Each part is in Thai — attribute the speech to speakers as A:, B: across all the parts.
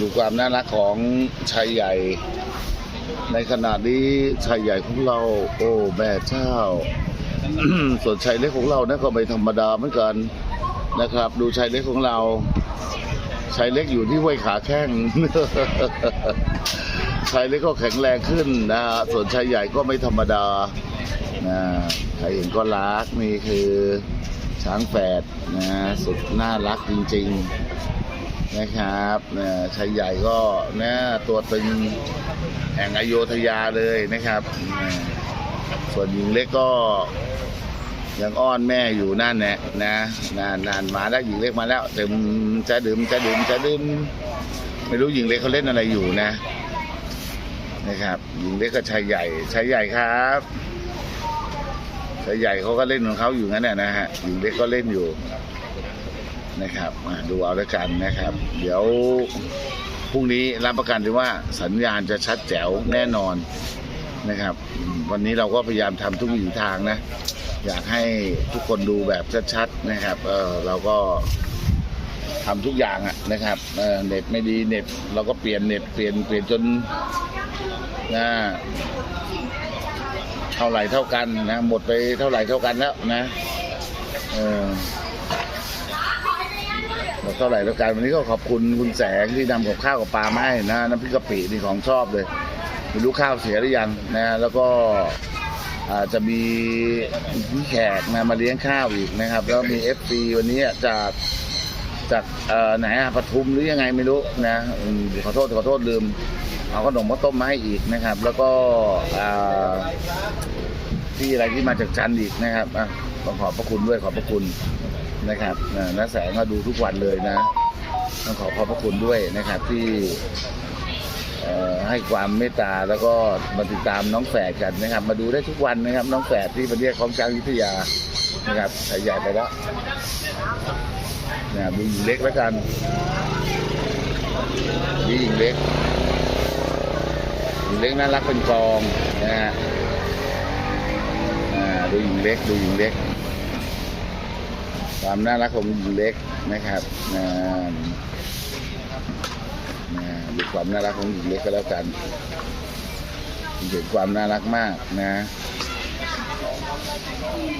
A: ดูความน่ารักของชายใหญ่ ในขณะนี้ชายใหญ่ของเรา โอ้แม่เจ้า ส่วนชายเล็กของเรานะก็ไม่ธรรมดาเหมือนกันนะครับ ดูชายเล็กของเราชายเล็กอยู่ที่ห้วยขาแข้งชายเล็กก็แข็งแรงขึ้นนะฮะส่วนชายใหญ่ก็ไม่ธรรมดานะใครเห็นก็รักนี่คือช้างแฝดนะสุดน่ารักจริง ๆ นะครับชายใหญ่ก็นะตัวตึงแห่งอโยธยาเลยนะครับ ส่วนหญิงเล็กก็ยังอ้อนแม่อยู่นั่นแหละนะนานนานมาแล้วหญิงเล็กมาแล้วเต็มจะดื่มจะดื่มจะดื่มไม่รู้หญิงเล็กเขาเล่นอะไรอยู่นะ นะครับ หญิงเล็กกับชายใหญ่ชายใหญ่ครับชายใหญ่เขาก็เล่นของเขาอยู่งั้นน่ะนะฮะหญิงเล็กก็เล่นอยู่ นะครับดูเอาแล้วกันนะครับ เดี๋ยวพรุ่งนี้รับประกันเลยว่าสัญญาณจะชัดแจ๋วแน่นอนนะครับ วันนี้เราก็พยายามทำทุกวิถีทางนะ อยากให้ทุกคนดูแบบชัดๆนะครับเออเราก็ทำทุกอย่างอะนะครับเออเน็ตไม่ดีเน็ตเราก็เปลี่ยนเน็ตเปลี่ยนเปลี่ยนจนนะเท่าไหร่เท่ากันนะหมดไปเท่าไหร่เท่ากันแล้วนะเออ เท่าไหร่เท่ากันวันนี้ก็ขอบคุณคุณแสงที่นำกับข้าวกับปลามาให้นะน้ำพริกกะปินี่ของชอบเลยไม่รู้ข้าวเสียหรือยังนะแล้วก็อาจจะมีพี่แขกนะมาเลี้ยงข้าวอีกนะครับ แล้วมีเอฟซีวันนี้จากจากเอ่อไหนอะปทุมหรือยังไงไม่รู้นะอืมขอโทษขอโทษลืม เอาขนมมาต้มมาให้อีกนะครับ แล้วก็อ่าที่อะไรที่มาจากจันทร์อีกนะครับอะต้องขอบพระคุณด้วยขอบพระคุณ นะครับน้าแสงมาดูทุกวันเลยนะ ต้องขอขอบพระคุณด้วยนะครับที่ให้ความเมตตาแล้วก็มาติดตามน้องแฝดกันนะครับ มาดูได้ทุกวันนะครับ น้องแฝดที่ประเทศของช้างยุทธยานะครับสายใหญ่ไปแล้วนะดูหญิงเล็กแล้วกันดูหญิงเล็กหญิงเล็กน่ารักเป็นกองนะฮะดูหญิงเล็กดูหญิงเล็ก ความน่ารักของหญิงเล็กนะครับนะนะดูความน่ารักของหญิงเล็กก็แล้วกันเห็นความน่ารักมากนะ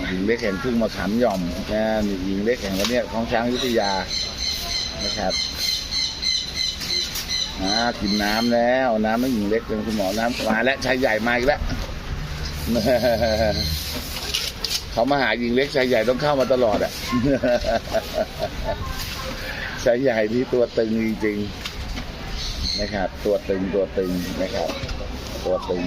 A: หญิงเล็กแห่งทุ่งมะขามหย่อมนะหญิงเล็กแห่งวันนี้ของช้างอยุทธยานะครับอ่ากินน้ำแล้วน้ำไม่หญิงเล็กเป็นคุณหมอน้ำมาแล้วชายใหญ่มาอีกแล้ว เขามาหาหญิงเล็กชายใหญ่ต้องเข้ามาตลอดอะชายใหญ่ที่ตัวตึงจริงๆนะครับ ตัวตึงตัวตึงนะครับ ตัวตึง